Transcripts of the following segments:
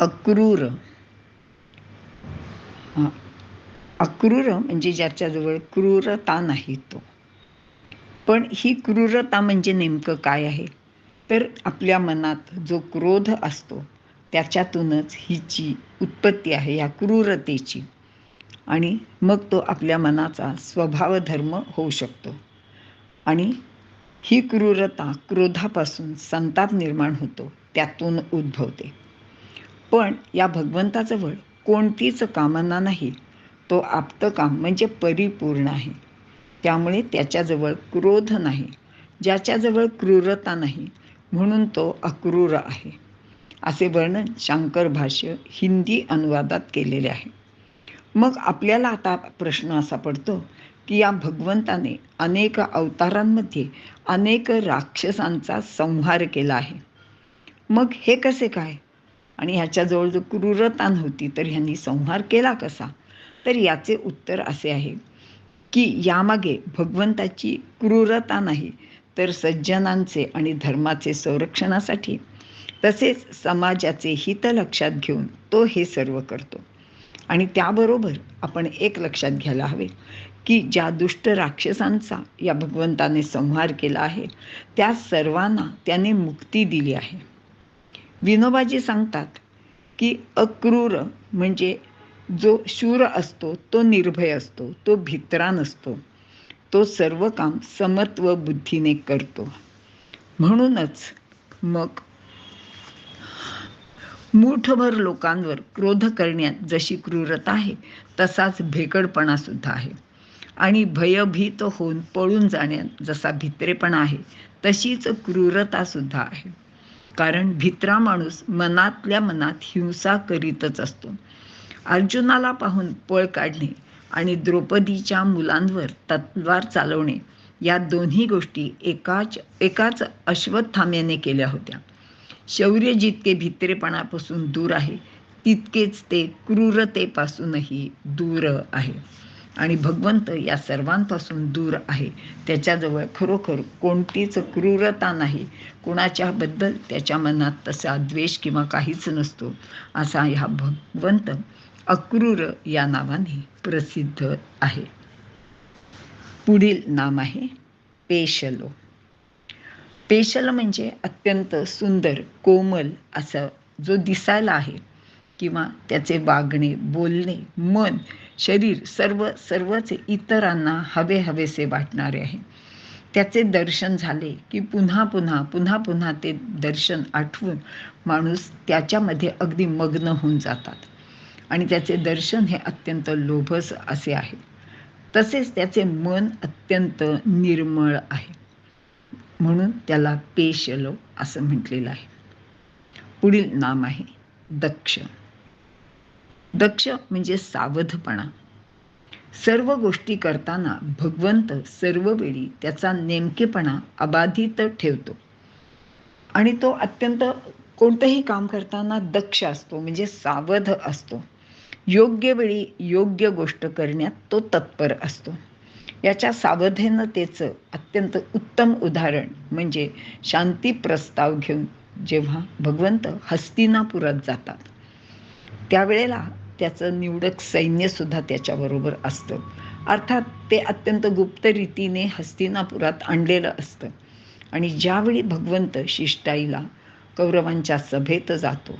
अक्रूर. अक्रूर म्हणजे ज्याच्याजवळ क्रूरता नाही तो. पण ही क्रूरता म्हणजे नेमकं काय आहे? तर आपल्या मनात जो क्रोध असतो त्याच्यातूनच हिची उत्पत्ती आहे या क्रूरतेची. आणि मग तो आपल्या मनाचा स्वभाव धर्म होऊ शकतो. आणि ही क्रूरता क्रोधापासून संताप निर्माण होतो त्यातून उद्भवते. पण या भगवंताजवळ कोणतीच कामना नाही. तो आप्तकाम म्हणजे परिपूर्ण आहे. त्यामुळे त्याच्याजवळ क्रोध नाही. ज्याच्याजवळ क्रूरता नाही म्हणून तो अक्रूर आहे. असे वर्णन शांकर भाष्य हिंदी अनुवादात केलेले आहे. मग आपल्याला आता प्रश्न असा पडतो की या भगवंताने अनेक अवतारांमध्ये अनेक राक्षसांचा संहार केला आहे. मग हे कसे काय? आणि ह्याच्याजवळ जर क्रूरता नव्हती तर ह्यांनी संहार केला कसा? तर याचे उत्तर असे आहे की यामागे भगवंताची क्रूरता नाही तर सज्जनांचे आणि धर्माचे संरक्षणासाठी तसेच समाजाचे हित लक्षात घेऊन तो हे सर्व करतो. आणि त्याबरोबर आपण एक लक्षात घ्यायला हवे की ज्या दुष्ट राक्षसांचा या भगवंताने संहार केला आहे त्या सर्वांना त्याने मुक्ती दिली आहे. विनोबाजी सांगतात की अक्रूर म्हणजे जो शूर असतो तो निर्भय असतो तो भित्रा नसतो तो सर्व काम समत्व बुद्धीने करतो. म्हणूनच मग मूठभर लोकांवर क्रोध करण्यात जशी क्रूरता आहे तसाच भेकडपणा सुद्धा आहे. आणि भयभीत होऊन पळून जाण्यात जसा भित्रेपणा आहे तशीच क्रूरता सुद्धा आहे. कारण भित्रा माणूस मनातल्या मनात हिंसा करीतच असतो. अर्जुनाला पाहून पळ काढणे आणि द्रौपदीच्या मुलांवर तत्वार चालवणे या दोन्ही गोष्टी एकाच एकाच अश्वत्थाम्याने केल्या होत्या. शौर्य जितके भित्रेपणापासून दूर आहे तितकेच ते क्रूरतेपासूनही दूर आहे. आणि भगवंत या सर्वांपासून दूर आहे. त्याच्याजवळ खरोखर कोणतीच क्रूरता नाही. कुणाच्याबद्दल त्याच्या मनात तसा द्वेष किंवा काहीच नसतो. असा ह्या भगवंत अक्रूर या नावाने प्रसिद्ध आहे. पुढील नाम आहे पेशलो. पेशल म्हणजे अत्यंत सुंदर कोमल असं जो दिसायला आहे किंवा त्याचे वागणे बोलणे मन शरीर सर्व सर्वच इतरांना हवे हवेसे वाटणारे आहे. त्याचे दर्शन झाले की पुन्हा पुन्हा पुन्हा पुन्हा ते दर्शन आठवून माणूस त्याच्यामध्ये अगदी मग्न होऊन जातात. आणि त्याचे दर्शन हे अत्यंत लोभस असे आहे. तसेच त्याचे मन अत्यंत निर्मळ आहे. म्हणून त्याला पेशलो असं म्हटलेलं आहे. पुढील नाम आहे दक्ष. दक्ष म्हणजे सावधपणा. सर्व गोष्टी करताना भगवंत सर्व वेळी त्याचा नेमकेपणा अबाधित ठेवतो. आणि तो अत्यंत कोणतंही काम करताना दक्ष असतो म्हणजे सावध असतो. योग्य वेळी योग्य गोष्ट करण्यात तो तत्पर असतो. याच्या सावधानतेचं अत्यंत उत्तम उदाहरण म्हणजे शांती प्रस्ताव घेऊन जेव्हा भगवंत हस्तिनापुरात जातात त्यावेळेला त्याचं निवडक सैन्यसुद्धा त्याच्याबरोबर असतं. अर्थात ते अत्यंत गुप्त रीतीने हस्तिनापुरात आणलेलं असतं. आणि ज्यावेळी भगवंत शिष्टाईला कौरवांच्या सभेत जातो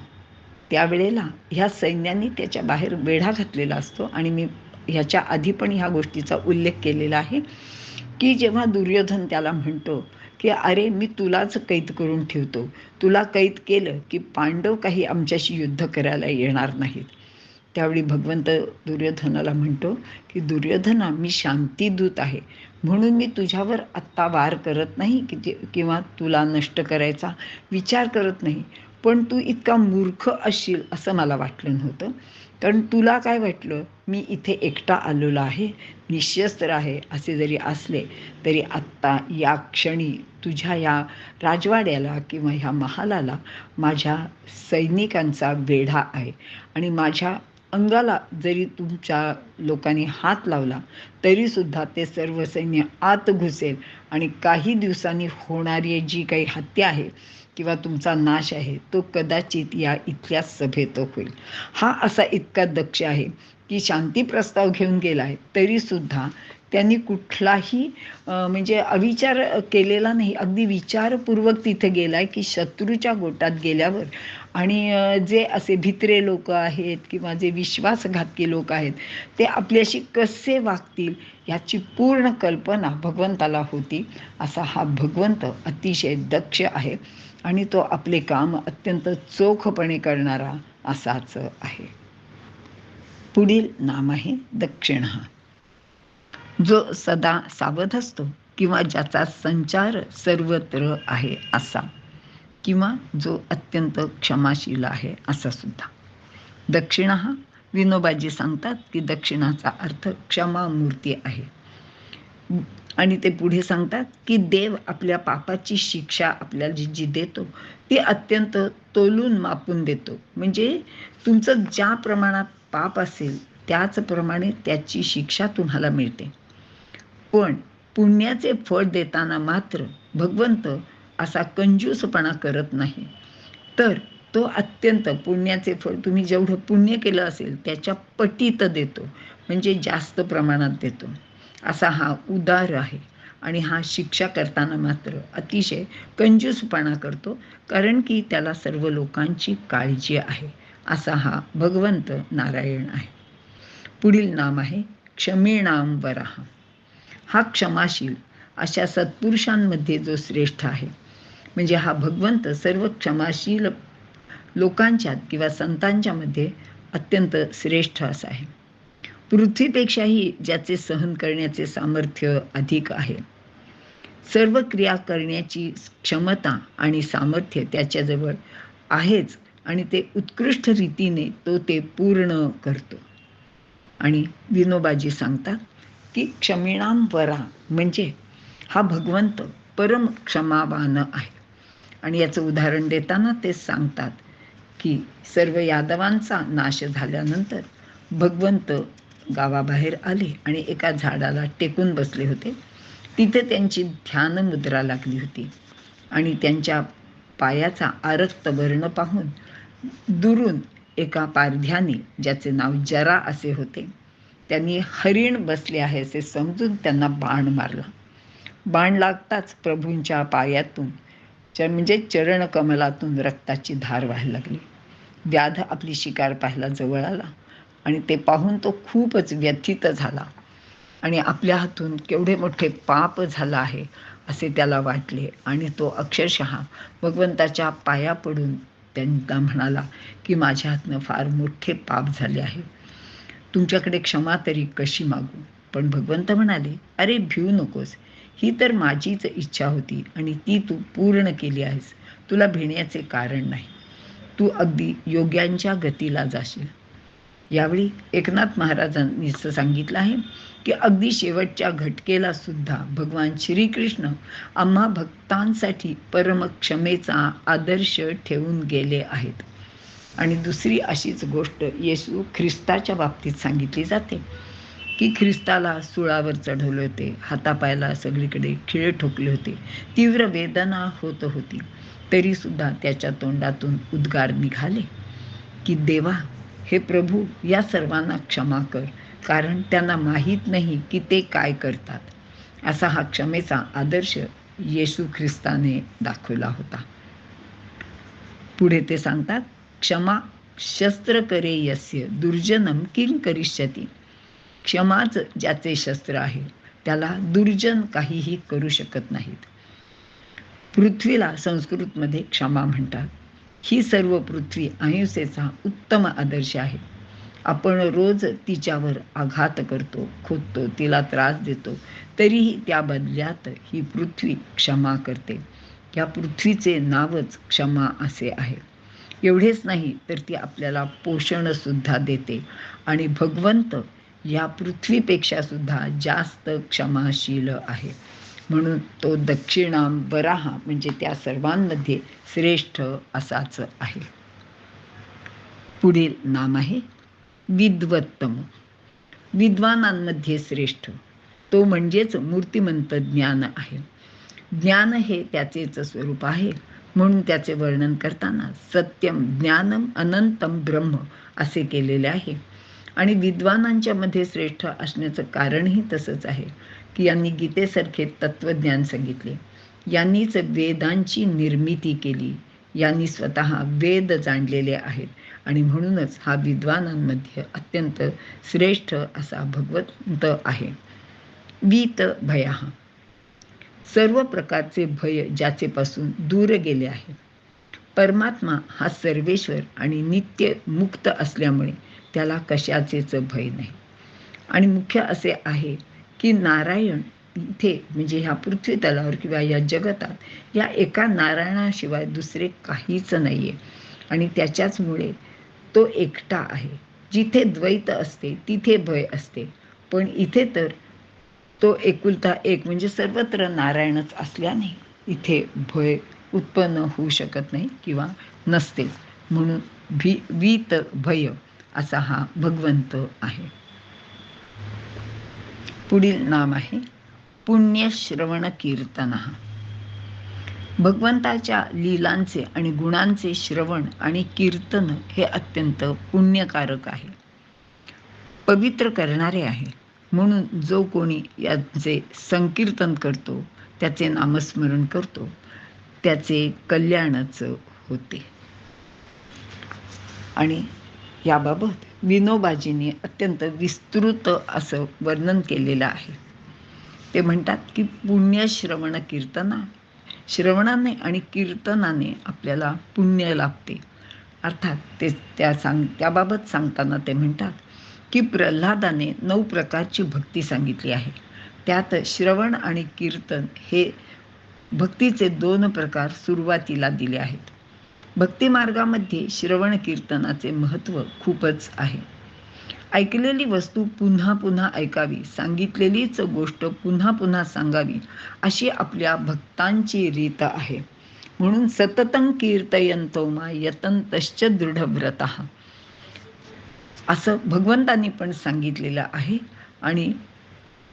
त्यावेळेला ह्या सैन्यांनी त्याच्या बाहेर वेढा घातलेला असतो. आणि मी ह्याच्या आधी पण ह्या गोष्टीचा उल्लेख केलेला आहे की जेव्हा दुर्योधन त्याला म्हणतो की अरे मी तुलाच कैद करून ठेवतो. तुला कैद केलं की पांडव काही आमच्याशी युद्ध करायला येणार नाहीत. त्यावेळी भगवंत दुर्योधनाला म्हणतो की दुर्योधना मी शांतीदूत आहे. म्हणून मी तुझ्यावर आत्ता वार करत नाही की किंवा तुला नष्ट करायचा विचार करत नाही. पण तू इतका मूर्ख असशील असं मला वाटलं नव्हतं. कारण तुला काय वाटलं? मी इथे एकटा आलेलो आहे. निशस्त्र आहे. असे जरी असले तरी आत्ता या क्षणी तुझ्या या राजवाड्याला किंवा ह्या महालाला माझ्या सैनिकांचा वेढा आहे. आणि माझ्या अंगाला जरी तुमच्या लोकांनी हात लावला तरीसुद्धा ते सर्व सैन्य आत घुसेल आणि काही दिवसांनी होणारी जी काही हत्या आहे किंवा तुमचा नाश आहे तो कदाचित या इथल्या सभेत होईल. हा असा इतका दक्ष आहे की शांती प्रस्ताव घेऊन गेला आहे तरीसुद्धा त्यांनी कुठलाही म्हणजे अविचार केलेला नाही. अगदी विचारपूर्वक तिथे गेलाय की शत्रूच्या गोटात गेल्यावर. आणि जे असे भित्रे लोक आहेत किंवा जे विश्वासघातकी लोक आहेत ते आपल्याशी कसे वागतील याची पूर्ण कल्पना भगवंताला होती. असा हा भगवंत अतिशय दक्ष आहे आणि तो आपले काम अत्यंत चोखपणे करणारा असाच आहे. पुढील नाम आहे दक्षिण. हा जो सदा सावध असतो किंवा ज्याचा संचार सर्वत्र आहे असा किंवा जो अत्यंत क्षमाशील आहे असा सुद्धा. दक्षिणा हा विनोबाजी सांगतात की दक्षिणाचा अर्थ क्षमामूर्ती आहे. आणि ते पुढे सांगतात की देव आपल्या पापाची शिक्षा आपल्याला जी जी देतो ती अत्यंत तोलून मापून देतो. म्हणजे तुमचं ज्या प्रमाणात पाप असेल त्याचप्रमाणे त्याची शिक्षा तुम्हाला मिळते. पण पुण्याचे फळ देताना मात्र भगवंत असा कंजूसपणा करत नाही. तर तो अत्यंत पुण्याचे फळ तुम्ही जेवढं पुण्य केलं असेल त्याच्या पटीत देतो. म्हणजे जास्त प्रमाणात देतो. असा हा उदार आहे. आणि हा शिक्षा करताना मात्र अतिशय कंजूसपणा करतो कारण की त्याला सर्व लोकांची काळजी आहे. असा हा भगवंत नारायण आहे. पुढील नाम आहे क्षमेणाम वराह. हा क्षमाशील अशा सत्पुरुषांमध्ये जो श्रेष्ठ आहे. म्हणजे हा भगवंत सर्व क्षमाशील लोकांच्यात किंवा संतांच्या मध्ये अत्यंत श्रेष्ठ असा आहे. पृथ्वीपेक्षाही ज्याचे सहन करण्याचे सामर्थ्य अधिक आहे. सर्व क्रिया करण्याची क्षमता आणि सामर्थ्य त्याच्याजवळ आहेच आणि ते उत्कृष्ट रीतीने तो ते पूर्ण करतो. आणि विनोबाजी सांगतात की क्षमिणाम वरा म्हणजे हा भगवंत परम क्षमावान आहे. आणि याचं उदाहरण देताना ते सांगतात की सर्व यादवांचा नाश झाल्यानंतर भगवंत गावाबाहेर आले आणि एका झाडाला टेकून बसले होते. तिथे त्यांची ध्यान मुद्रा लागली होती आणि त्यांच्या पायाचा आरक्त वर्ण पाहून दुरून एका पारध्याने ज्याचे नाव जरा असे होते त्यांनी हरिण बसले आहे असे समजून त्यांना बाण मारला. बाण लागताच प्रभूंच्या पायातून च म्हणजे चरणकमलातून रक्ताची धार व्हायला लागली. व्याध आपली शिकार पाहायला जवळ आला आणि ते पाहून तो खूपच व्यथित झाला. आणि आपल्या हातून केवढे मोठे पाप झालं आहे असे त्याला वाटले. आणि तो अक्षरशः भगवंताच्या पाया पडून त्यांना म्हणाला की माझ्या हातनं फार मोठे पाप झाले आहे. तुमच्याकडे क्षमा तरी कशी मागू? पण भगवंत म्हणाले अरे भिऊ नकोस. ही तर माझीच इच्छा होती आणि ती तू पूर्ण केली आहेस. तुला भिण्याचे कारण नाही. तू अगदी योग्यांच्या गतीला जाशील. यावेळी एकनाथ महाराजांनी सांगितलं आहे की अगदी शेवटच्या घटकेला सुद्धा भगवान श्रीकृष्ण आम्हा भक्तांसाठी परमक्षमेचा आदर्श ठेवून गेले आहेत. आणि दुसरी अशीच गोष्ट येशू ख्रिस्ताच्या बाबतीत सांगितली जाते की ख्रिस्ताला सुळावर चढवले होते हातापायाला सगळीकडे खिळे ठोकले होते तीव्र वेदना होत होती. तरीसुद्धा त्याच्या तोंडातून उद्गार निघाले की देवा हे प्रभू या सर्वांना क्षमा कर कारण त्यांना माहीत नाही की ते काय करतात. असा हा क्षमेचा आदर्श येशू ख्रिस्ताने दाखवला होता. पुढे ते सांगतात क्षमा शस्त्र करे यस्य दुर्जनम किंग करिष्यती? क्षमाच ज्याचे शस्त्र आहे त्याला दुर्जन काहीही करू शकत नाहीत. पृथ्वीला संस्कृतमध्ये क्षमा म्हणतात. ही सर्व पृथ्वी अहिंसेचा उत्तम आदर्श आहे. आपण रोज तिच्यावर आघात करतो खोदतो तिला त्रास देतो तरीही त्या बदल्यात ही पृथ्वी क्षमा करते. या पृथ्वीचे नावच क्षमा असे आहे. एवढेच नाही तर ती आपल्याला पोषणसुद्धा देते. आणि भगवंत या पृथ्वीपेक्षा सुद्धा जास्त क्षमाशील आहे. म्हणून तो दक्षिणाम वराहा म्हणजे त्या सर्वांमध्ये श्रेष्ठ असाच आहे. पुढील नाम आहे विद्वत्तम. विद्वानांमध्ये श्रेष्ठ. तो म्हणजेच मूर्तिमंत ज्ञान आहे. ज्ञान हे त्याचेच स्वरूप आहे. म्हणून त्याचे वर्णन करताना सत्यम ज्ञानम अनंतम ब्रह्म असे केलेले आहे. आणि विद्वानांच्या मध्ये श्रेष्ठ असण्याचं कारणही तसंच आहे की यांनी गीतेसारखे तत्वज्ञान सांगितले. यांनीच वेदांची निर्मिती केली. यांनी स्वतः वेद जाणलेले आहेत. आणि म्हणूनच हा विद्वानांमध्ये अत्यंत श्रेष्ठ असा भगवंत आहे. वीत भया सर्व प्रकारचे भय ज्याचेपासून दूर गेले आहे परमात्मा हा सर्वेश्वर आणि नित्य मुक्त असल्यामुळे त्याला कशाचेच भय नाही. आणि मुख्य असे आहे की नारायण इथे म्हणजे ह्या पृथ्वी तलावर किंवा या जगतात या एका नारायणाशिवाय दुसरे काहीच नाही आहे आणि त्याच्याचमुळे तो एकटा आहे. जिथे द्वैत असते तिथे भय असते. पण इथे तर तो एकुलता एक म्हणजे सर्वत्र नारायणच असल्याने इथे भय उत्पन्न होऊ शकत नाही किंवा नसते. म्हणून भी वीत भय असा हा भगवंत आहे. पुढील नाम आहे पुण्यश्रवण कीर्तन. भगवंताच्या लीलांचे आणि गुणांचे श्रवण आणि कीर्तन हे अत्यंत पुण्यकारक आहे. पवित्र करणारे आहे. म्हणून जो कोणी याचे संकीर्तन करतो त्याचे नामस्मरण करतो त्याचे कल्याणाचं होते. आणि याबाबत विनोबाजींनी अत्यंत विस्तृत असं वर्णन केलेलं आहे. ते म्हणतात की पुण्यश्रवण कीर्तना श्रवणाने आणि कीर्तनाने आपल्याला पुण्य लाभते. अर्थात ते त्या सांग त्याबाबत सांगताना ते म्हणतात की प्रल्हादाने नऊ प्रकारची भक्ती सांगितली आहे. त्यात श्रवण आणि कीर्तन हे भक्तीचे दोन प्रकार सुरुवातीला दिले आहेत. भक्ती मार्गामध्ये श्रवण कीर्तनाचे महत्त्व खूपच आहे. ऐकलेली वस्तू पुन्हा पुन्हा ऐकावी सांगितलेलीच गोष्ट पुन्हा पुन्हा सांगावी अशी आपल्या भक्तांची रीत आहे. म्हणून सततं कीर्तयंतो मा यतंतश्च दृढव्रत. असं भगवंतांनी पण सांगितलेलं आहे. आणि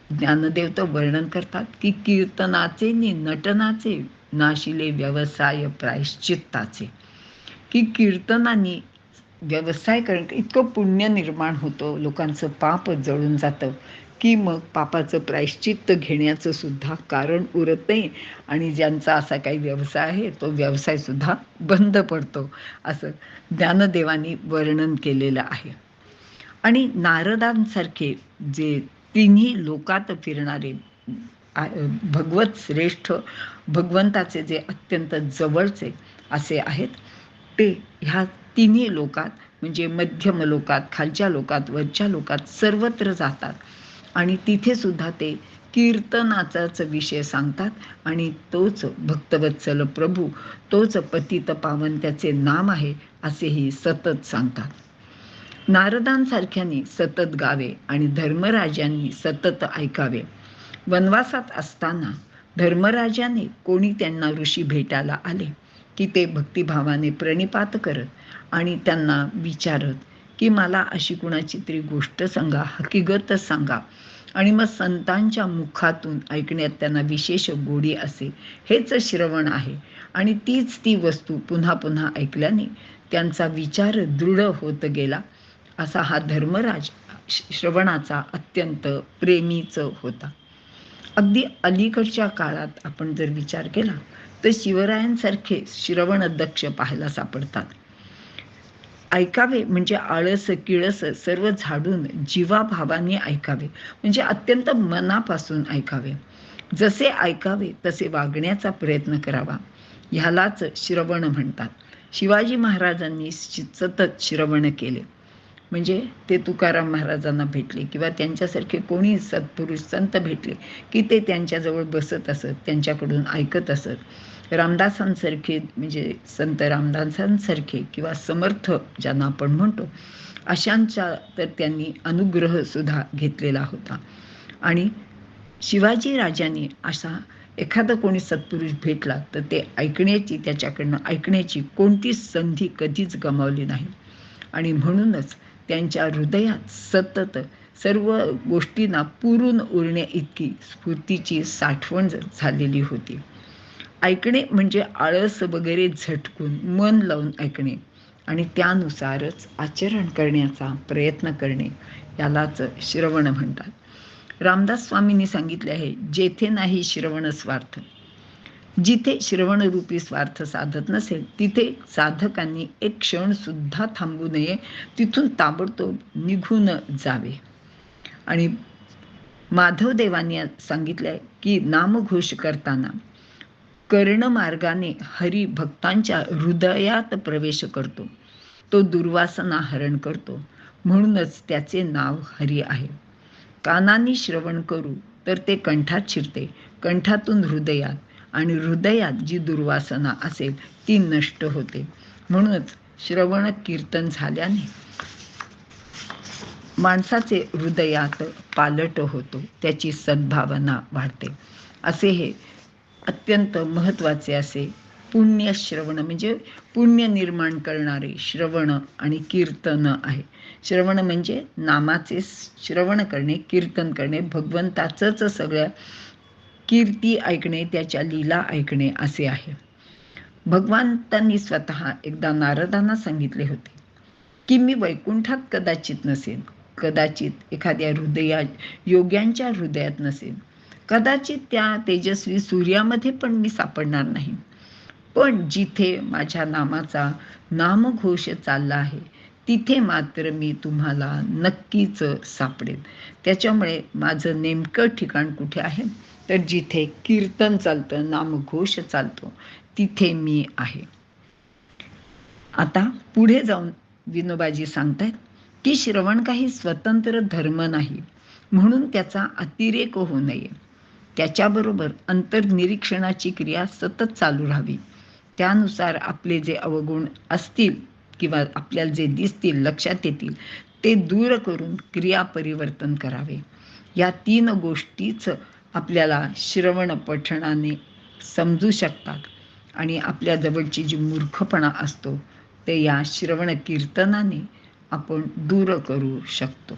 ज्ञानदेव तर वर्णन करतात की कीर्तनाचे नि नटनाचे नाशिले व्यवसाय प्रायश्चित्ताचे. की कीर्तनाने व्यवसाय करण इतकं पुण्य निर्माण होतं लोकांचं पाप जळून जातं की मग पापाचं प्रायश्चित्त घेण्याचं सुद्धा कारण उरत नाही आणि ज्यांचा असा काही व्यवसाय आहे तो व्यवसायसुद्धा बंद पडतो असं ज्ञानदेवानी वर्णन केलेलं आहे. आणि नारदांसारखे जे तिन्ही लोकात फिरणारे भगवत श्रेष्ठ भगवंताचे जे अत्यंत जवळचे असे आहेत ते ह्या तिन्ही लोकात म्हणजे मध्यम लोकात खालच्या लोकात वरच्या लोकात सर्वत्र जातात. आणि तिथे सुद्धा ते कीर्तनाचाच विषय सांगतात आणि तोच भक्तवत्सल प्रभू तोच पतित पावन त्याचे नाम आहे असेही सतत सांगतात. नारदांसारख्यांनी सतत गावे आणि धर्मराजांनी सतत ऐकावे. वनवासात असताना धर्मराजाने कोणी त्यांना ऋषी भेटायला आले की ते भक्तिभावाने प्रणिपात करत आणि त्यांना विचारत की मला अशी कुणाची तरी गोष्ट सांगा हकीकतच सांगा. आणि मग संतांच्या मुखातून ऐकण्यात त्यांना विशेष गोडी असे. हेच श्रवण आहे. आणि तीच ती वस्तू पुन्हा पुन्हा ऐकल्याने त्यांचा विचार दृढ होत गेला. असा हा धर्मराज श्रवणाचा अत्यंत प्रेमीच होता. अगदी अलीकडच्या काळात आपण जर विचार केला तर शिवरायांसारखे श्रवण अध्यक्ष पाहायला सापडतात. ऐकावे म्हणजे आळस किळस सर्व झाडून जीवाभावाने ऐकावे म्हणजे अत्यंत मनापासून ऐकावे. जसे ऐकावे तसे वागण्याचा प्रयत्न करावा. ह्यालाच श्रवण म्हणतात. शिवाजी महाराजांनी सतत श्रवण केले. म्हणजे ते तुकाराम महाराजांना भेटले किंवा त्यांच्यासारखे कोणी सत्पुरुष संत भेटले की ते त्यांच्याजवळ बसत असत त्यांच्याकडून ऐकत असत. रामदासांसारखे म्हणजे संत रामदासांसारखे किंवा समर्थ ज्यांना आपण म्हणतो अशांचा तर त्यांनी अनुग्रहसुद्धा घेतलेला होता. आणि शिवाजी राजांनी असा एखादा कोणी सत्पुरुष भेटला तर ते ऐकण्याची त्याच्याकडनं ऐकण्याची कोणतीच संधी कधीच गमावली नाही. आणि म्हणूनच त्यांच्या हृदयात सतत सर्व गोष्टींना पुरून उरण्या इतकी स्फूर्तीची साठवण झालेली होती. ऐकणे म्हणजे आळस वगैरे झटकून मन लावून ऐकणे आणि त्यानुसारच आचरण करण्याचा प्रयत्न करणे यालाच श्रवण म्हणतात. रामदास स्वामींनी सांगितले आहे जेथे नाही श्रवण स्वार्थ जिथे श्रवणरूपी स्वार्थ साधत नसेल तिथे साधकांनी एक क्षण सुद्धा थांबू नये. तिथून ताबडतोब निघून जावे. आणि माधवदेवांनी सांगितलंय की नामघोष करताना कर्णमार्गाने हरी भक्तांच्या हृदयात प्रवेश करतो. तो दुर्वासना हरण करतो. म्हणूनच त्याचे नाव हरी आहे. कानाने श्रवण करू तर ते कंठात शिरते. कंठातून हृदयात आणि हृदयात जी दुर्वासना असेल ती नष्ट होते. म्हणूनच श्रवण कीर्तन झाल्याने माणसाचे हृदयात पालट होतो त्याची सद्भावना वाढते. असे हे अत्यंत महत्त्वाचे असे पुण्य श्रवण म्हणजे पुण्य निर्माण करणारे श्रवण आणि कीर्तन आहे. श्रवण म्हणजे नामाचे श्रवण करणे कीर्तन करणे भगवंताचंच सगळ्या कीर्ती ऐकणे त्याच्या लीला ऐकणे असे आहे. भगवंतांनी स्वतः एकदा नारदांना सांगितले होते की मी वैकुंठात कदाचित नसेन कदाचित एखाद्या हृदया योग्यांच्या हृदयात नसेन. कदाचित त्या तेजस्वी सूर्यामध्ये पण मी सापडणार नाही. पण जिथे माझ्या नामाचा नामघोष चालला आहे तिथे मात्र मी तुम्हाला नक्कीच सापडेल त्याच्यामुळे माझं नेमकं ठिकाण कुठे आहे? तर जिथे कीर्तन चालतं नामघोष चालतो तिथे मी आहे. आता पुढे जाऊन विनोबाजी सांगतायत की श्रवण काही स्वतंत्र धर्म नाही म्हणून त्याचा अतिरेक होऊ नये. त्याच्याबरोबर अंतर्निरीक्षणाची क्रिया सतत चालू राहावी. त्यानुसार आपले जे अवगुण असतील किंवा आपल्याला जे दिसतील लक्षात येतील ते दूर करून क्रिया परिवर्तन करावे. या तीन गोष्टीचं आपल्याला श्रवण पठणाने समजू शकतात आणि आपल्या जवळची जी मूर्खपणा असतो ते या श्रवण कीर्तनाने आपण दूर करू शकतो.